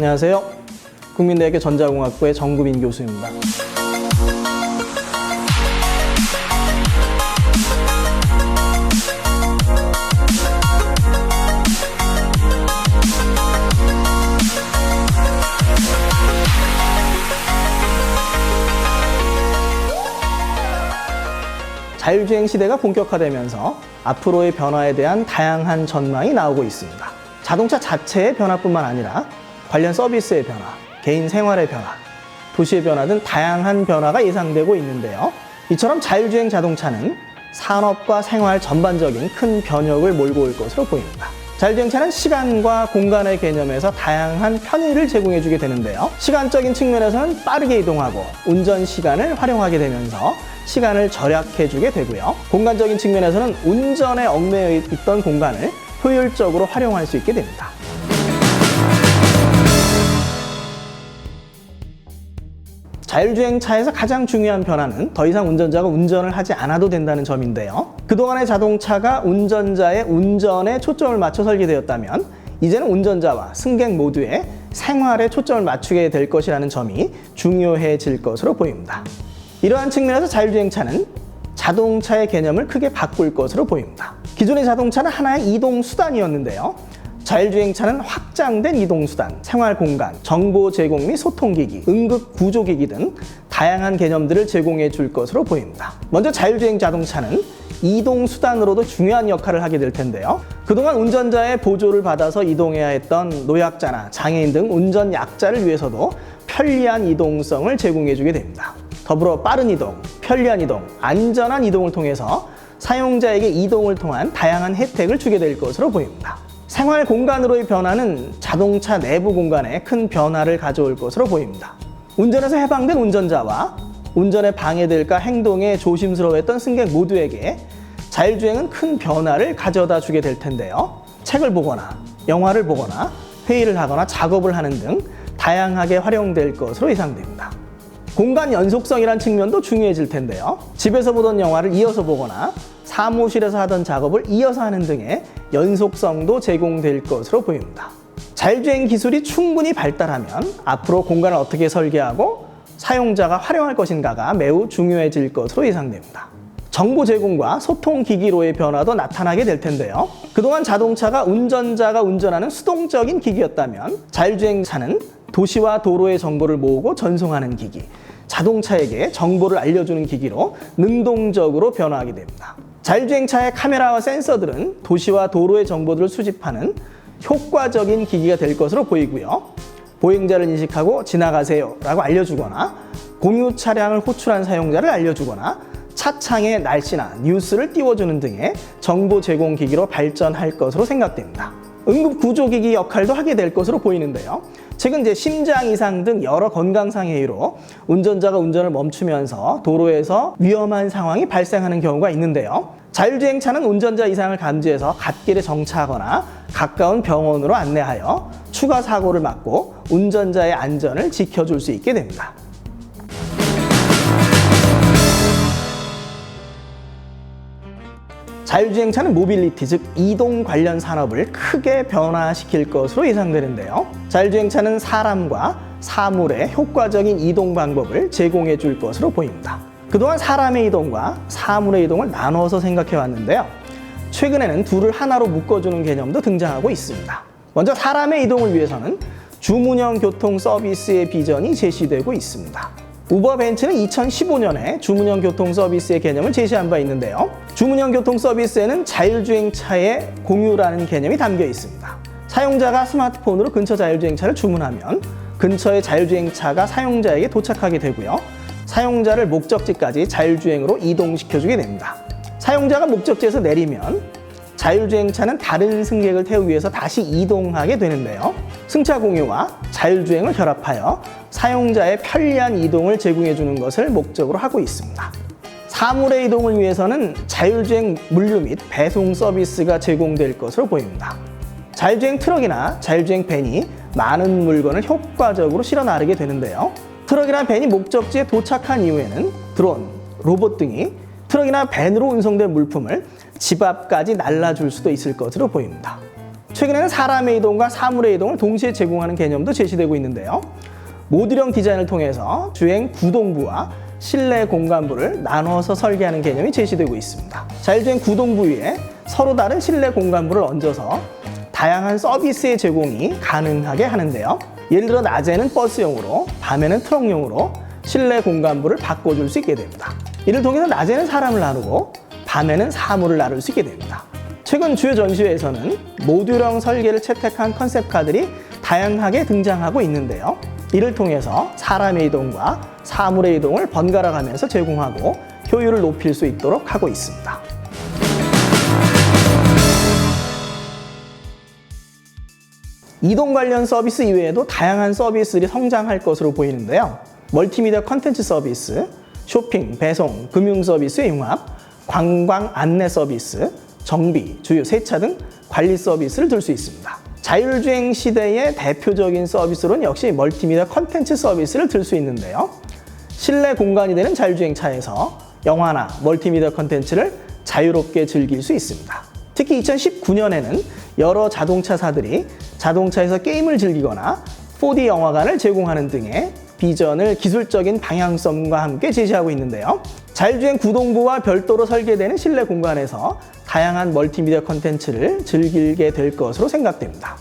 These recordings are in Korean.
안녕하세요. 국민대학교 전자공학부의 정구민 교수입니다. 자율주행 시대가 본격화되면서 앞으로의 변화에 대한 다양한 전망이 나오고 있습니다. 자동차 자체의 변화뿐만 아니라 관련 서비스의 변화, 개인 생활의 변화, 도시의 변화 등 다양한 변화가 예상되고 있는데요. 이처럼 자율주행 자동차는 산업과 생활 전반적인 큰 변혁을 몰고 올 것으로 보입니다. 자율주행차는 시간과 공간의 개념에서 다양한 편의를 제공해주게 되는데요. 시간적인 측면에서는 빠르게 이동하고 운전 시간을 활용하게 되면서 시간을 절약해주게 되고요. 공간적인 측면에서는 운전에 얽매여 있던 공간을 효율적으로 활용할 수 있게 됩니다. 자율주행차에서 가장 중요한 변화는 더 이상 운전자가 운전을 하지 않아도 된다는 점인데요. 그동안의 자동차가 운전자의 운전에 초점을 맞춰 설계되었다면 이제는 운전자와 승객 모두의 생활에 초점을 맞추게 될 것이라는 점이 중요해질 것으로 보입니다. 이러한 측면에서 자율주행차는 자동차의 개념을 크게 바꿀 것으로 보입니다. 기존의 자동차는 하나의 이동 수단이었는데요. 자율주행차는 확장된 이동수단, 생활공간, 정보 제공 및 소통기기, 응급 구조기기 등 다양한 개념들을 제공해 줄 것으로 보입니다. 먼저 자율주행 자동차는 이동수단으로도 중요한 역할을 하게 될 텐데요. 그동안 운전자의 보조를 받아서 이동해야 했던 노약자나 장애인 등 운전 약자를 위해서도 편리한 이동성을 제공해 주게 됩니다. 더불어 빠른 이동, 편리한 이동, 안전한 이동을 통해서 사용자에게 이동을 통한 다양한 혜택을 주게 될 것으로 보입니다. 생활 공간으로의 변화는 자동차 내부 공간에 큰 변화를 가져올 것으로 보입니다. 운전에서 해방된 운전자와 운전에 방해될까 행동에 조심스러워했던 승객 모두에게 자율주행은 큰 변화를 가져다 주게 될 텐데요. 책을 보거나 영화를 보거나 회의를 하거나 작업을 하는 등 다양하게 활용될 것으로 예상됩니다. 공간 연속성이란 측면도 중요해질 텐데요. 집에서 보던 영화를 이어서 보거나 사무실에서 하던 작업을 이어서 하는 등의 연속성도 제공될 것으로 보입니다. 자율주행 기술이 충분히 발달하면 앞으로 공간을 어떻게 설계하고 사용자가 활용할 것인가가 매우 중요해질 것으로 예상됩니다. 정보 제공과 소통 기기로의 변화도 나타나게 될 텐데요. 그동안 자동차가 운전자가 운전하는 수동적인 기기였다면 자율주행차는 도시와 도로의 정보를 모으고 전송하는 기기, 자동차에게 정보를 알려주는 기기로 능동적으로 변화하게 됩니다. 자율주행차의 카메라와 센서들은 도시와 도로의 정보들을 수집하는 효과적인 기기가 될 것으로 보이고요. 보행자를 인식하고 지나가세요 라고 알려주거나 공유 차량을 호출한 사용자를 알려주거나 차창의 날씨나 뉴스를 띄워주는 등의 정보 제공 기기로 발전할 것으로 생각됩니다. 응급 구조기기 역할도 하게 될 것으로 보이는데요. 최근 이제 심장 이상 등 여러 건강상의 이유로 운전자가 운전을 멈추면서 도로에서 위험한 상황이 발생하는 경우가 있는데요. 자율주행차는 운전자 이상을 감지해서 갓길에 정차하거나 가까운 병원으로 안내하여 추가 사고를 막고 운전자의 안전을 지켜줄 수 있게 됩니다. 자율주행차는 모빌리티, 즉 이동 관련 산업을 크게 변화시킬 것으로 예상되는데요. 자율주행차는 사람과 사물의 효과적인 이동 방법을 제공해 줄 것으로 보입니다. 그동안 사람의 이동과 사물의 이동을 나눠서 생각해 왔는데요. 최근에는 둘을 하나로 묶어주는 개념도 등장하고 있습니다. 먼저 사람의 이동을 위해서는 주문형 교통 서비스의 비전이 제시되고 있습니다. 우버 벤츠는 2015년에 주문형 교통 서비스의 개념을 제시한 바 있는데요. 주문형 교통 서비스에는 자율주행차의 공유라는 개념이 담겨 있습니다. 사용자가 스마트폰으로 근처 자율주행차를 주문하면 근처의 자율주행차가 사용자에게 도착하게 되고요. 사용자를 목적지까지 자율주행으로 이동시켜주게 됩니다. 사용자가 목적지에서 내리면 자율주행차는 다른 승객을 태우기 위해서 다시 이동하게 되는데요. 승차 공유와 자율주행을 결합하여 사용자의 편리한 이동을 제공해 주는 것을 목적으로 하고 있습니다. 사물의 이동을 위해서는 자율주행 물류 및 배송 서비스가 제공될 것으로 보입니다. 자율주행 트럭이나 자율주행 밴이 많은 물건을 효과적으로 실어 나르게 되는데요. 트럭이나 밴이 목적지에 도착한 이후에는 드론, 로봇 등이 트럭이나 밴으로 운송된 물품을 집 앞까지 날라줄 수도 있을 것으로 보입니다. 최근에는 사람의 이동과 사물의 이동을 동시에 제공하는 개념도 제시되고 있는데요. 모듈형 디자인을 통해서 주행 구동부와 실내 공간부를 나눠서 설계하는 개념이 제시되고 있습니다. 자율주행 구동부 위에 서로 다른 실내 공간부를 얹어서 다양한 서비스의 제공이 가능하게 하는데요. 예를 들어 낮에는 버스용으로, 밤에는 트럭용으로 실내 공간부를 바꿔줄 수 있게 됩니다. 이를 통해서 낮에는 사람을 나누고 밤에는 사물을 나눌 수 있게 됩니다. 최근 주요 전시회에서는 모듈형 설계를 채택한 컨셉카들이 다양하게 등장하고 있는데요. 이를 통해서 사람의 이동과 사물의 이동을 번갈아 가면서 제공하고 효율을 높일 수 있도록 하고 있습니다. 이동 관련 서비스 이외에도 다양한 서비스들이 성장할 것으로 보이는데요. 멀티미디어 컨텐츠 서비스, 쇼핑, 배송, 금융 서비스의 융합, 관광 안내 서비스, 정비, 주유, 세차 등 관리 서비스를 들 수 있습니다. 자율주행 시대의 대표적인 서비스로는 역시 멀티미디어 컨텐츠 서비스를 들 수 있는데요. 실내 공간이 되는 자율주행 차에서 영화나 멀티미디어 컨텐츠를 자유롭게 즐길 수 있습니다. 특히 2019년에는 여러 자동차사들이 자동차에서 게임을 즐기거나 4D 영화관을 제공하는 등의 비전을 기술적인 방향성과 함께 제시하고 있는데요. 자율주행 구동부와 별도로 설계되는 실내 공간에서 다양한 멀티미디어 컨텐츠를 즐기게 될 것으로 생각됩니다.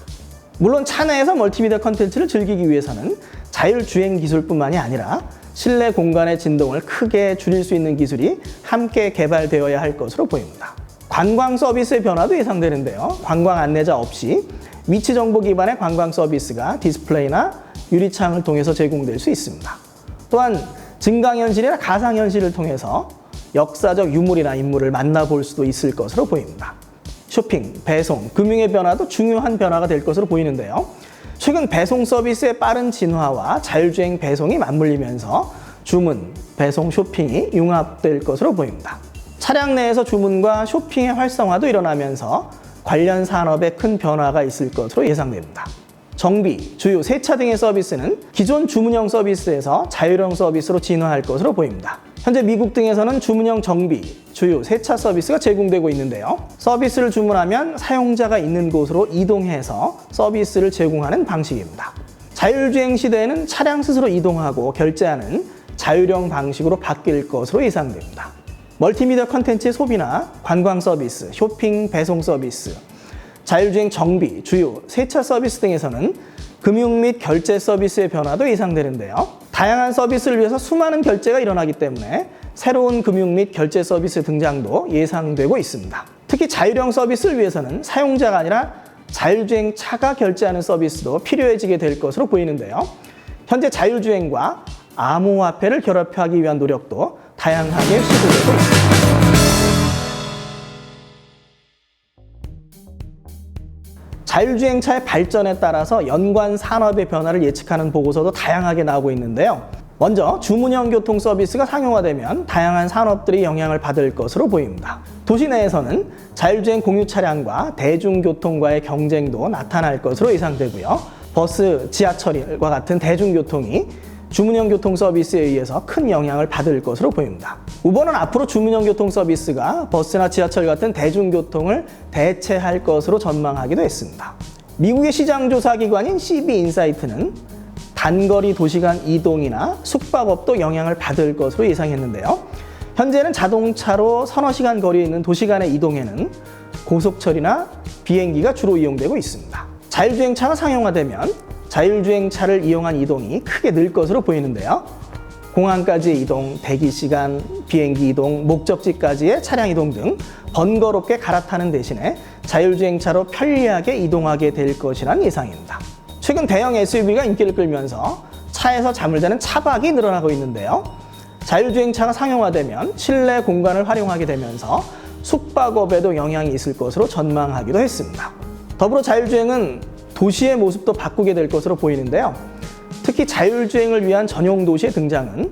물론 차 내에서 멀티미디어 컨텐츠를 즐기기 위해서는 자율주행 기술뿐만이 아니라 실내 공간의 진동을 크게 줄일 수 있는 기술이 함께 개발되어야 할 것으로 보입니다. 관광 서비스의 변화도 예상되는데요. 관광 안내자 없이 위치 정보 기반의 관광 서비스가 디스플레이나 유리창을 통해서 제공될 수 있습니다. 또한 증강현실이나 가상현실을 통해서 역사적 유물이나 인물을 만나볼 수도 있을 것으로 보입니다. 쇼핑, 배송, 금융의 변화도 중요한 변화가 될 것으로 보이는데요. 최근 배송 서비스의 빠른 진화와 자율주행 배송이 맞물리면서 주문, 배송, 쇼핑이 융합될 것으로 보입니다. 차량 내에서 주문과 쇼핑의 활성화도 일어나면서 관련 산업에 큰 변화가 있을 것으로 예상됩니다. 정비, 주유, 세차 등의 서비스는 기존 주문형 서비스에서 자율형 서비스로 진화할 것으로 보입니다. 현재 미국 등에서는 주문형 정비, 주유, 세차 서비스가 제공되고 있는데요. 서비스를 주문하면 사용자가 있는 곳으로 이동해서 서비스를 제공하는 방식입니다. 자율주행 시대에는 차량 스스로 이동하고 결제하는 자율형 방식으로 바뀔 것으로 예상됩니다. 멀티미디어 컨텐츠의 소비나 관광 서비스, 쇼핑, 배송 서비스, 자율주행 정비, 주유, 세차 서비스 등에서는 금융 및 결제 서비스의 변화도 예상되는데요. 다양한 서비스를 위해서 수많은 결제가 일어나기 때문에 새로운 금융 및 결제 서비스 등장도 예상되고 있습니다. 특히 자율형 서비스를 위해서는 사용자가 아니라 자율주행 차가 결제하는 서비스도 필요해지게 될 것으로 보이는데요. 현재 자율주행과 암호화폐를 결합하기 위한 노력도 다양하게 시도되고 있습니다. 자율주행차의 발전에 따라서 연관 산업의 변화를 예측하는 보고서도 다양하게 나오고 있는데요. 먼저 주문형 교통 서비스가 상용화되면 다양한 산업들이 영향을 받을 것으로 보입니다. 도시 내에서는 자율주행 공유 차량과 대중교통과의 경쟁도 나타날 것으로 예상되고요. 버스, 지하철과 같은 대중교통이 주문형 교통 서비스에 의해서 큰 영향을 받을 것으로 보입니다. 우버는 앞으로 주문형 교통 서비스가 버스나 지하철 같은 대중교통을 대체할 것으로 전망하기도 했습니다. 미국의 시장조사 기관인 CB 인사이트는 단거리 도시간 이동이나 숙박업도 영향을 받을 것으로 예상했는데요. 현재는 자동차로 서너 시간 거리에 있는 도시간의 이동에는 고속철이나 비행기가 주로 이용되고 있습니다. 자율주행차가 상용화되면 자율주행차를 이용한 이동이 크게 늘 것으로 보이는데요. 공항까지의 이동, 대기 시간, 비행기 이동, 목적지까지의 차량 이동 등 번거롭게 갈아타는 대신에 자율주행차로 편리하게 이동하게 될 것이란 예상입니다. 최근 대형 SUV가 인기를 끌면서 차에서 잠을 자는 차박이 늘어나고 있는데요. 자율주행차가 상용화되면 실내 공간을 활용하게 되면서 숙박업에도 영향이 있을 것으로 전망하기도 했습니다. 더불어 자율주행은 도시의 모습도 바꾸게 될 것으로 보이는데요. 특히 자율주행을 위한 전용 도시의 등장은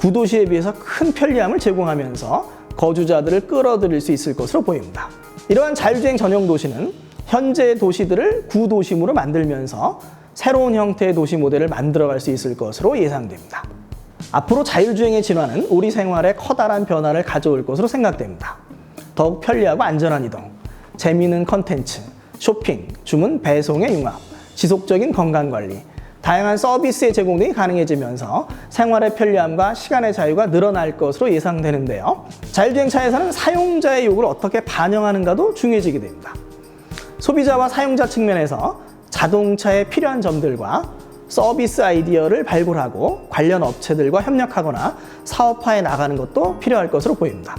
구도시에 비해서 큰 편리함을 제공하면서 거주자들을 끌어들일 수 있을 것으로 보입니다. 이러한 자율주행 전용 도시는 현재의 도시들을 구도심으로 만들면서 새로운 형태의 도시 모델을 만들어갈 수 있을 것으로 예상됩니다. 앞으로 자율주행의 진화는 우리 생활에 커다란 변화를 가져올 것으로 생각됩니다. 더욱 편리하고 안전한 이동, 재미있는 컨텐츠, 쇼핑, 주문, 배송의 융합, 지속적인 건강관리, 다양한 서비스의 제공 등이 가능해지면서 생활의 편리함과 시간의 자유가 늘어날 것으로 예상되는데요. 자율주행차에서는 사용자의 요구를 어떻게 반영하는가도 중요해지게 됩니다. 소비자와 사용자 측면에서 자동차에 필요한 점들과 서비스 아이디어를 발굴하고 관련 업체들과 협력하거나 사업화해 나가는 것도 필요할 것으로 보입니다.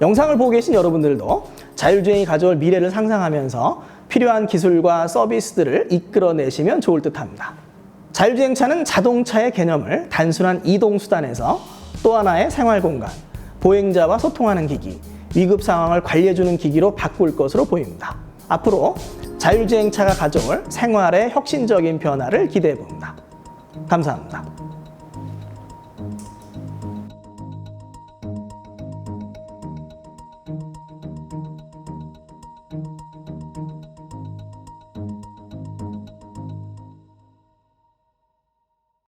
영상을 보고 계신 여러분들도 자율주행이 가져올 미래를 상상하면서 필요한 기술과 서비스들을 이끌어내시면 좋을 듯 합니다. 자율주행차는 자동차의 개념을 단순한 이동수단에서 또 하나의 생활 공간, 보행자와 소통하는 기기, 위급 상황을 관리해주는 기기로 바꿀 것으로 보입니다. 앞으로 자율주행차가 가져올 생활의 혁신적인 변화를 기대해 봅니다. 감사합니다.